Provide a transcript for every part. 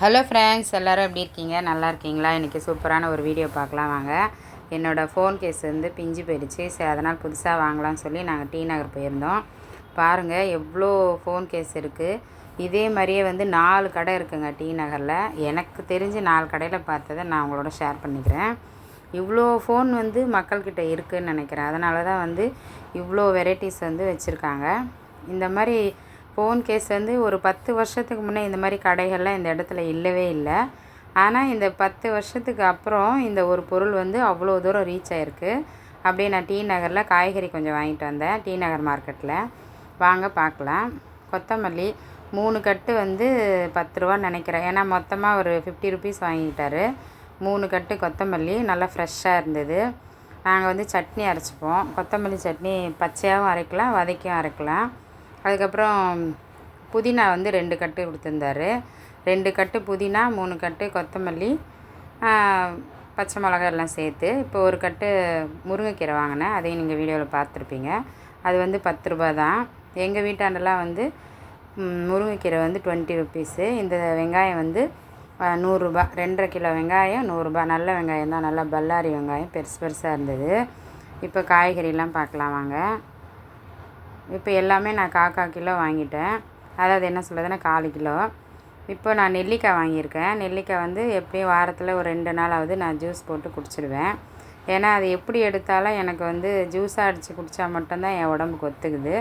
Hello friends எல்லோரும் எப்படி இருக்கீங்க? நல்லா இருக்கீங்களா? இன்றைக்கி சூப்பரான ஒரு வீடியோ பார்க்கலாம் வாங்க. என்னோடய ஃபோன் கேஸ் வந்து பிஞ்சு போயிடுச்சு. சரி அதனால் புதுசாக வாங்கலாம்னு சொல்லி நாங்கள் டி நகர் போயிருந்தோம். பாருங்கள் எவ்வளோ ஃபோன் கேஸ் இருக்குது இதே மாதிரியே வந்து நாலு கடை இருக்குங்க டி நகரில். எனக்கு தெரிஞ்சு நாலு கடையில் பார்த்ததை நான் உங்களோட ஷேர் பண்ணிக்கிறேன். இவ்வளோ ஃபோன் வந்து மக்கள்கிட்ட இருக்குதுன்னு நினைக்கிறேன். அதனால தான் வந்து இவ்வளோ வெரைட்டிஸ் வந்து வச்சுருக்காங்க. இந்த மாதிரி ஃபோன் கேஸ் வந்து ஒரு பத்து வருஷத்துக்கு முன்னே இந்த மாதிரி கடைகள்லாம் இந்த இடத்துல இல்லவே இல்லை. ஆனால் இந்த பத்து வருஷத்துக்கு அப்புறம் இந்த ஒரு பொருள் வந்து அவ்வளோ தூரம் ரீச் ஆகிருக்கு அப்படியே நான் டி நகரில் காய்கறி கொஞ்சம் வாங்கிட்டு வந்தேன் டி நகர் மார்க்கெட்டில் வாங்க பார்க்கலாம். கொத்தமல்லி மூணு கட்டு வந்து பத்து ரூபான்னு நினைக்கிறேன். ஏன்னா மொத்தமாக ஒரு ஃபிஃப்டி ருபீஸ் வாங்கிட்டாரு. மூணு கட்டு கொத்தமல்லி நல்லா ஃப்ரெஷ்ஷாக இருந்தது. நாங்கள் வந்து சட்னி அரைச்சிப்போம். கொத்தமல்லி சட்னி பச்சையாகவும் அரைக்கலாம் வதக்கியும் அரைக்கலாம். அதுக்கப்புறம் புதினா வந்து ரெண்டு கட்டு கொடுத்துருந்தாரு. ரெண்டு கட்டு புதினா மூணு கட்டு கொத்தமல்லி பச்சை மிளகா எல்லாம் சேர்த்து. இப்போ ஒரு கட்டு முருங்கைக்கீரை வாங்கினேன். அதையும் நீங்கள் வீடியோவில் பார்த்துருப்பீங்க. அது வந்து பத்து ரூபா தான். எங்கள் வீட்டாண்டெல்லாம் வந்து முருங்கைக்கீரை வந்து டுவெண்ட்டி ருப்பீஸு இந்த வெங்காயம் வந்து நூறுரூபா ரெண்டரை கிலோ வெங்காயம் நூறுரூபா நல்ல வெங்காயம் தான். நல்லா பல்லாரி வெங்காயம். பெருசு பெருசாக இருந்தது. இப்போ காய்கறிலாம் பார்க்கலாம் வாங்க. இப்போ எல்லாமே நான் காக்கா கிலோ வாங்கிட்டேன். அதாவது என்ன சொல்கிறதுன்னா காலு கிலோ. இப்போ நான் நெல்லிக்காய் வாங்கியிருக்கேன். நெல்லிக்காய் வந்து எப்படியும் வாரத்தில் ஒரு ரெண்டு நாளாவது நான் ஜூஸ் போட்டு குடிச்சிடுவேன் ஏன்னா அது எப்படி எடுத்தாலும் எனக்கு வந்து ஜூஸாக அடித்து குடித்தா மட்டும்தான் என் உடம்புக்கு ஒத்துக்குது.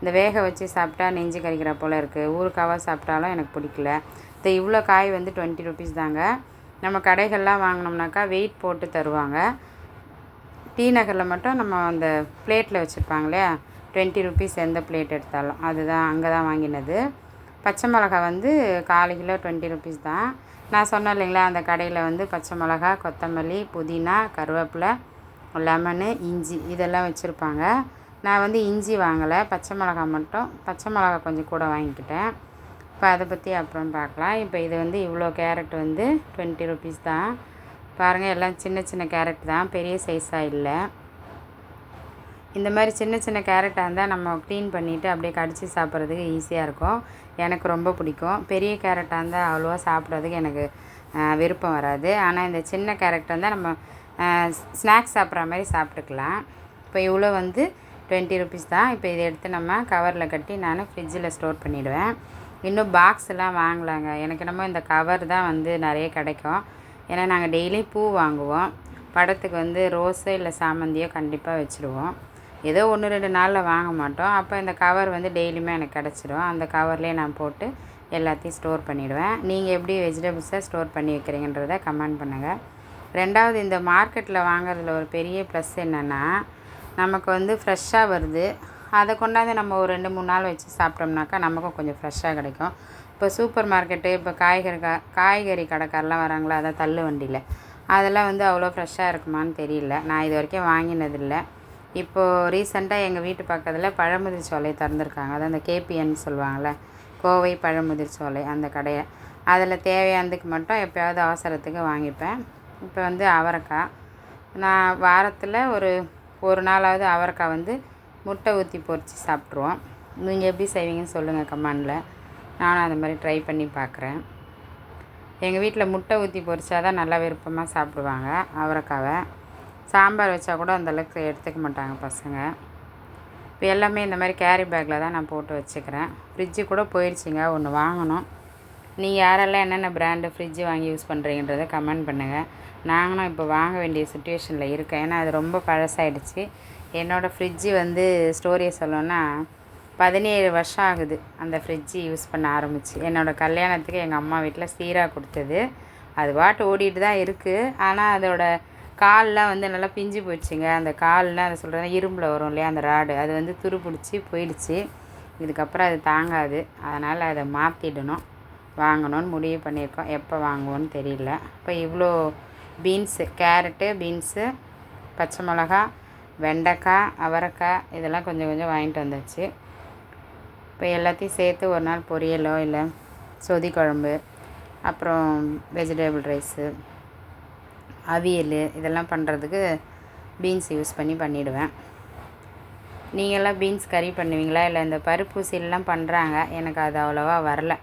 இந்த வேக வச்சு சாப்பிட்டா நெஞ்சு கறிக்கிற போல் இருக்குது ஊருக்காவாக சாப்பிட்டாலும் எனக்கு பிடிக்கல. இந்த இவ்வளோ காய் வந்து டுவெண்ட்டி ருபீஸ் தாங்க. நம்ம கடைகள்லாம் வாங்கினோம்னாக்கா வெயிட் போட்டு தருவாங்க. டீ நகரில் மட்டும் நம்ம அந்த பிளேட்டில் வச்சுருப்பாங்களே டுவெண்ட்டி ருபீஸ் எந்த பிளேட் எடுத்தாலும். அதுதான் அங்கே தான் வாங்கினது. பச்சை மிளகா வந்து காலு கிலோ டுவெண்ட்டி ருபீஸ் தான். நான் சொன்னேன் இல்லைங்களா அந்த கடையில் வந்து பச்சை மிளகா கொத்தமல்லி புதினா கருவேப்பிலை லெமனு இஞ்சி இதெல்லாம் வச்சுருப்பாங்க. நான் வந்து இஞ்சி வாங்கலை. பச்சை மிளகா மட்டும் பச்சை மிளகா கொஞ்சம் கூட வாங்கிக்கிட்டேன். இப்போ அதை பற்றி அப்புறம் பார்க்கலாம். இப்போ இது வந்து இவ்வளோ கேரட் வந்து டுவெண்ட்டி ருபீஸ் தான். பாருங்கள் எல்லாம் சின்ன சின்ன கேரட் தான். பெரிய சைஸாக இல்லை. இந்த மாதிரி சின்ன சின்ன கேரட்டாக இருந்தால் நம்ம க்ளீன் பண்ணிவிட்டு அப்படியே கடித்து சாப்பிட்றதுக்கு ஈஸியாக இருக்கும். எனக்கு ரொம்ப பிடிக்கும். பெரிய கேரட்டாக இருந்தால் அவ்வளோவா சாப்பிட்றதுக்கு எனக்கு விருப்பம் வராது. ஆனால் இந்த சின்ன கேரட் இருந்தால் நம்ம ஸ்நாக்ஸ் சாப்பிட்ற மாதிரி சாப்பிட்டுக்கலாம். இப்போ இவ்வளோ வந்து டுவெண்ட்டி ருபீஸ் தான். இப்போ இதை எடுத்து நம்ம கவரில் கட்டி நான் ஃப்ரிட்ஜில் ஸ்டோர் பண்ணிவிடுவேன் இன்னும் பாக்ஸ்லாம் வாங்கலாங்க. எனக்கு என்னமோ இந்த கவர் தான் வந்து நிறைய கிடைக்கும். ஏன்னா நாங்கள் டெய்லி பூ வாங்குவோம். படத்துக்கு வந்து ரோஸோ இல்லை சாமந்தியோ கண்டிப்பாக வச்சுருவோம். ஏதோ ஒன்று ரெண்டு நாளில் வாங்க மாட்டோம். அப்போ இந்த கவர் வந்து டெய்லியுமே எனக்கு கிடச்சிரும். அந்த கவர்லேயே நான் போட்டு எல்லாத்தையும் ஸ்டோர் பண்ணிவிடுவேன் நீங்கள் எப்படி வெஜிடபிள்ஸை ஸ்டோர் பண்ணி வைக்கிறீங்கன்றத கமெண்ட் பண்ணுங்கள் ரெண்டாவது இந்த மார்க்கெட்டில் வாங்குறதுல ஒரு பெரிய ப்ளஸ் என்னென்னா நமக்கு வந்து ஃப்ரெஷ்ஷாக வருது. அதை கொண்டாந்து நம்ம ஒரு ரெண்டு மூணு நாள் வச்சு சாப்பிட்டோம்னாக்கா நமக்கும் கொஞ்சம் ஃப்ரெஷ்ஷாக கிடைக்கும். இப்போ சூப்பர் மார்க்கெட்டு இப்போ காய்கறி கா காய்கறி கடைக்காரெலாம் வராங்களா? அதான் தள்ளு வண்டியில். அதெல்லாம் வந்து அவ்வளோ ஃப்ரெஷ்ஷாக இருக்குமான்னு தெரியல. நான் இது வரைக்கும் வாங்கினதில்லை. இப்போது ரீசெண்டாக எங்கள் வீட்டு பக்கத்தில் பழமுதிர் சோலை திறந்துருக்காங்க. அது அந்த கேபிஎன் சொல்லுவாங்கள்ல கோவை பழமுதிர் சோலை அந்த கடையை. அதில் தேவையானதுக்கு மட்டும் எப்போயாவது அவசரத்துக்கு வாங்கிப்பேன். இப்போ வந்து அவரைக்காய். நான் வாரத்தில் ஒரு ஒரு நாளாவது அவரைக்காய் வந்து முட்டை ஊற்றி பொறிச்சு சாப்பிட்ருவோம் நீங்கள் எப்படி செய்வீங்கன்னு சொல்லுங்கள் கமெண்டில். நானும் அந்த மாதிரி ட்ரை பண்ணி பார்க்குறேன் எங்கள் வீட்டில் முட்டை ஊற்றி பொரிச்சா தான் நல்லா விருப்பமாக சாப்பிடுவாங்க அவரைக்காவை. சாம்பார் வச்சா கூட அந்தளவுக்கு எடுத்துக்க மாட்டாங்க பசங்க. இப்போ எல்லாமே இந்த மாதிரி கேரி பேக்கில் தான் நான் போட்டு வச்சுக்கிறேன். ஃப்ரிட்ஜு கூட போயிடுச்சுங்க ஒன்று வாங்கணும். நீங்கள் யாரெல்லாம் என்னென்ன பிராண்டு ஃப்ரிட்ஜு வாங்கி யூஸ் பண்ணுறீங்கன்றத கமெண்ட் பண்ணுங்கள் நாங்களும் இப்போ வாங்க வேண்டிய சுச்சுவேஷனில் இருக்கேன். ஏன்னா அது ரொம்ப பழசாயிடுச்சு. என்னோடய ஃப்ரிட்ஜு வந்து ஸ்டோரியை சொல்லணுன்னா பதினேழு வருஷம் ஆகுது அந்த ஃப்ரிட்ஜு யூஸ் பண்ண ஆரம்பிச்சு. என்னோடய கல்யாணத்துக்கு எங்கள் அம்மா வீட்டில் சீராக கொடுத்தது. அது பாட்டு ஓடிட்டு தான் இருக்குது ஆனால் அதோடய கால்லாம் வந்து நல்லா பிஞ்சு போயிடுச்சுங்க. அந்த கால்லாம் அதை சொல்கிறேன் இரும்பில் வரும் இல்லையா அந்த ராடு. அது வந்து துரு பிடிச்சி போயிடுச்சு. இதுக்கப்புறம் அது தாங்காது. அதனால் அதை மாற்றிடணும் வாங்கணும்னு முடிவு பண்ணியிருக்கோம். எப்போ வாங்குவோன்னு தெரியல. இப்போ இவ்வளோ பீன்ஸு கேரட்டு பீன்ஸு பச்சை மிளகா வெண்டைக்காய் அவரைக்காய் இதெல்லாம் கொஞ்சம் கொஞ்சம் வாங்கிட்டு வந்தாச்சு. இப்போ எல்லாத்தையும் சேர்த்து ஒரு நாள் பொரியலோ இல்லை சொதி குழம்பு அப்புறம் வெஜிடபிள் ரைஸு அவியல் இதெல்லாம் பண்ணுறதுக்கு பீன்ஸ் யூஸ் பண்ணி பண்ணிவிடுவேன் நீங்களாம் பீன்ஸ் கறி பண்ணுவீங்களா? இல்லை இந்த பருப்பூசிலாம் பண்ணுறாங்க. எனக்கு அது அவ்வளோவா வரல.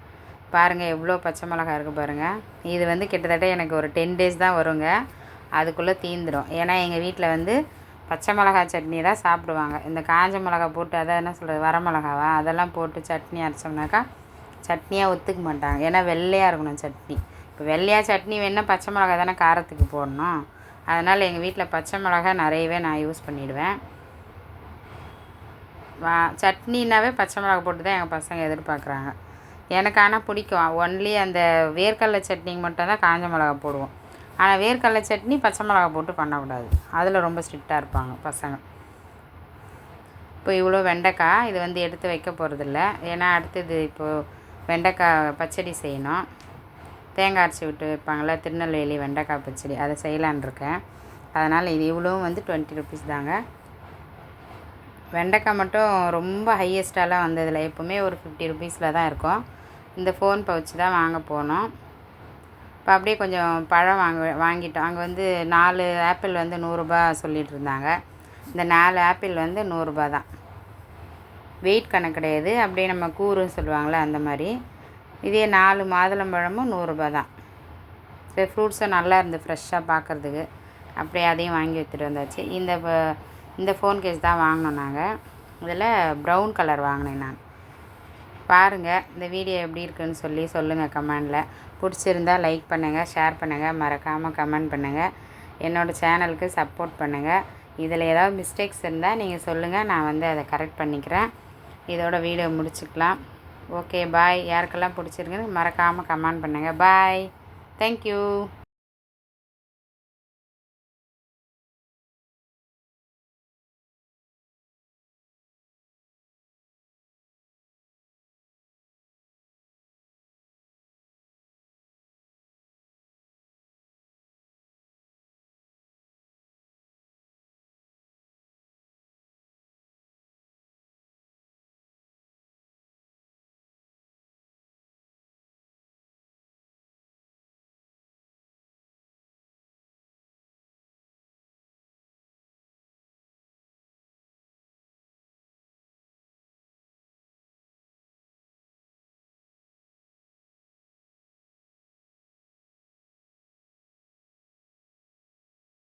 பாருங்கள் எவ்வளோ பச்சை மிளகா இருக்குது பாருங்கள் இது வந்து கிட்டத்தட்ட எனக்கு ஒரு டென் டேஸ் தான் வருங்க. அதுக்குள்ளே தீந்துடும் ஏன்னா எங்கள் வீட்டில் வந்து பச்சை மிளகா சட்னி தான் சாப்பிடுவாங்க. இந்த காஞ்ச மிளகா போட்டு அதை என்ன சொல்கிறது வர மிளகாவா? அதெல்லாம் போட்டு சட்னி அரைச்சோம்னாக்கா சட்னியாக ஒத்துக்க மாட்டாங்க. ஏன்னா வெள்ளையாக இருக்கணும் சட்னி. இப்போ வெள்ளையாக சட்னி வேணால் பச்சை மிளகா தானே காரத்துக்கு போடணும். அதனால் எங்கள் வீட்டில் பச்சை மிளகா நிறையவே நான் யூஸ் பண்ணிவிடுவேன் வா சட்னினாவே பச்சை மிளகா போட்டு தான் எங்கள் பசங்க எதிர்பார்க்குறாங்க. எனக்கு ஆனால் பிடிக்கும். ஒன்லி அந்த வேர்க்கடலை சட்னிக்கு மட்டும் தான் காஞ்ச மிளகா போடுவோம். ஆனால் வேர்க்கடலை சட்னி பச்சை மிளகா போட்டு பண்ணக்கூடாது. அதில் ரொம்ப ஸ்ட்ரிக்டாக இருப்பாங்க பசங்க. இப்போ இவ்வளோ வெண்டைக்காய் இது வந்து எடுத்து வைக்க போகிறதில்ல ஏன்னா அடுத்தது இப்போது வெண்டைக்காய் பச்சடி செய்யணும். தேங்காய் அரைச்சி விட்டு வைப்பாங்களே திருநெல்வேலி வெண்டைக்காய் பச்சடி அதை செய்யலான் இருக்கேன். அதனால் இது இவ்வளோவும் வந்து டுவெண்ட்டி ருபீஸ் தாங்க. வெண்டைக்காய் மட்டும் ரொம்ப ஹையஸ்ட்டாலாம் வந்ததில்லை. எப்போவுமே ஒரு ஃபிஃப்டி ருபீஸில் தான் இருக்கும். இந்த ஃபோன் பவுச் தான் வாங்க போனோம். இப்போ அப்படியே கொஞ்சம் பழம் வாங்க வாங்கிட்டோம். அங்கே வந்து நாலு ஆப்பிள் வந்து நூறுரூபா சொல்லிகிட்டு இருந்தாங்க. இந்த நாலு ஆப்பிள் வந்து நூறுரூபா தான். வெயிட் கணக்கு கிடையாது. அப்படியே நம்ம கூறுன்னு சொல்லுவாங்களே அந்த மாதிரி. இதே நாலு மாதுளம்பழமும் நூறுரூபா தான். சரி ஃப்ரூட்ஸும் நல்லா இருந்து ஃப்ரெஷ்ஷாக பார்க்குறதுக்கு அப்படியே அதையும் வாங்கி எடுத்துகிட்டு வந்தாச்சு. இந்த இந்த ஃபோன் கேஸ் தான் வாங்கினோம் நாங்கள் இதில் ப்ரௌன் கலர் வாங்கினேன் நான். பாருங்கள் இந்த வீடியோ எப்படி இருக்குன்னு சொல்லி சொல்லுங்கள் கமெண்டில் பிடிச்சிருந்தா லைக் பண்ணுங்கள் ஷேர் பண்ணுங்கள் மறக்காமல் கமெண்ட் பண்ணுங்கள் என்னோடய சேனலுக்கு சப்போர்ட் பண்ணுங்கள் இதில் ஏதாவது மிஸ்டேக்ஸ் இருந்தால் நீங்கள் சொல்லுங்கள் நான் வந்து அதை கரெக்ட் பண்ணிக்கிறேன். இதோட வீடியோ முடிச்சுக்கலாம். ஓகே பாய் யாருக்கெல்லாம் பிடிச்சிருக்குன்னு மறக்காமல் கமெண்ட் பண்ணுங்கள் பாய் தேங்க்யூ